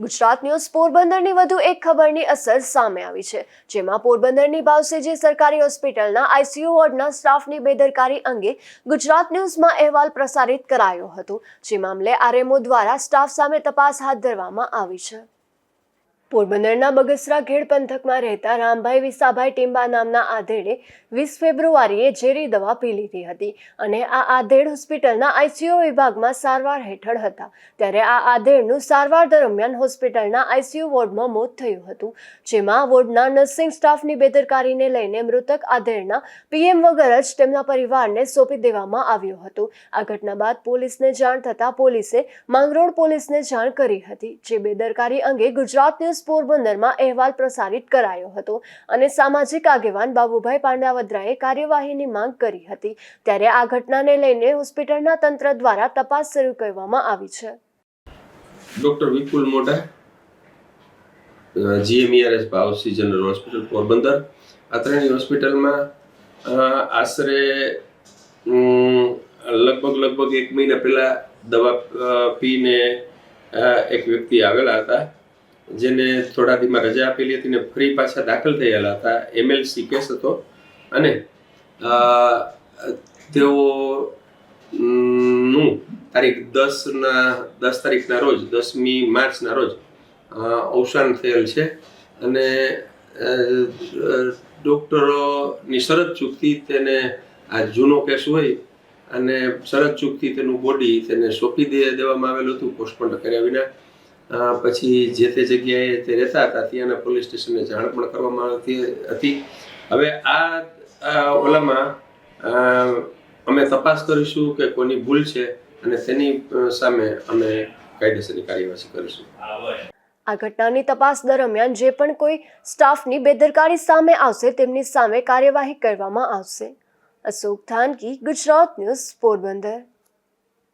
Gujarat news પોરબંદરની વધુ એક ખબરની અસર સામે આવી છે, જેમાં પોરબંદરની ભાવસેજી સરકારી હોસ્પિટલના આઈસીયુ વોર્ડના સ્ટાફની બેદરકારી અંગે ગુજરાત ન્યૂઝમાં અહેવાલ પ્રસારિત કરાયો હતો, જે મામલે આરએમઓ દ્વારા સ્ટાફ સામે તપાસ હાથ ધરવામાં આવી છે. પોરબંદરના બગસરા ઘેડ પંથકમાં રહેતા રામભાઈ વિસાભાઈ ટીંબા નામના આધેડે વીસ ફેબ્રુઆરીએ ઝેરી દવા પી લીધી હતી અને આ આધેડ હોસ્પિટલના આઈસીયુ વિભાગમાં સારવાર હેઠળ હતા. ત્યારે આ આધેડનું સારવાર દરમિયાન હોસ્પિટલના આઈસીયુ વોર્ડમાં મોત થયું હતું, જેમાં વોર્ડના નર્સિંગ સ્ટાફની બેદરકારીને લઈને મૃતક આધેડના પીએમ વગર જ તેમના પરિવારને સોંપી દેવામાં આવ્યો હતો. આ ઘટના બાદ પોલીસને જાણ થતાં પોલીસે માંગરોળ પોલીસને જાણ કરી હતી, જે બેદરકારી અંગે ગુજરાત ન્યૂઝ પોરબંદરમાં અહેવાલ પ્રસારિત કરાયો હતો અને સામાજિક આગેવાન બાબુભાઈ પાંડાવદ્રાએ કાર્યવાહીની માંગ કરી હતી. ત્યારે આ ઘટનાને લઈને હોસ્પિટલના તંત્ર દ્વારા તપાસ શરૂ કરવામાં આવી છે. ડોક્ટર વિપુલ મોઢા જીએમઈઆરએસ ભાવસી જનરલ હોસ્પિટલ પોરબંદર. આ ત્રણેય હોસ્પિટલમાં આશરે લગભગ લગભગ એક મહિના પહેલા દવા પીને એક વ્યક્તિ આવેલા હતા. જેને થોડા દીમાં રજા આપેલી હતી ને ફરી પાછા દાખલ થયેલા હતા. એમએલસી કેસ હતો. અને તેઓ, નું તારીખ દસના દસ તારીખના રોજ, દસમી માર્ચના રોજ અવસાન થયેલ છે. અને ડૉક્ટરોની શરત ચૂકથી તેને આ જૂનો કેસ હોય અને શરત ચૂકથી તેનું બોડી તેને સોંપી દે, દેવામાં આવેલું હતું પોસ્ટમોર્ટમ કર્યા વિના. પછી જે તે જગ્યાએ તે રહેતા હતા ત્યાંના પોલીસ સ્ટેશનને જાણ પણ કરવામાં આવતી હતી. હવે આ ઓલામાં અમે તપાસ કરીશું કે કોની ભૂલ છે અને તેની સામે અમે કાયદેસરની કાર્યવાહી કરીશું. આ ઘટનાની તપાસ દરમિયાન જે પણ કોઈ સ્ટાફની બેદરકારી સામે આવશે તેમની સામે કાર્યવાહી કરવામાં આવશે. અશોક થાનકી, ગુજરાત ન્યૂઝ પોરબંદર.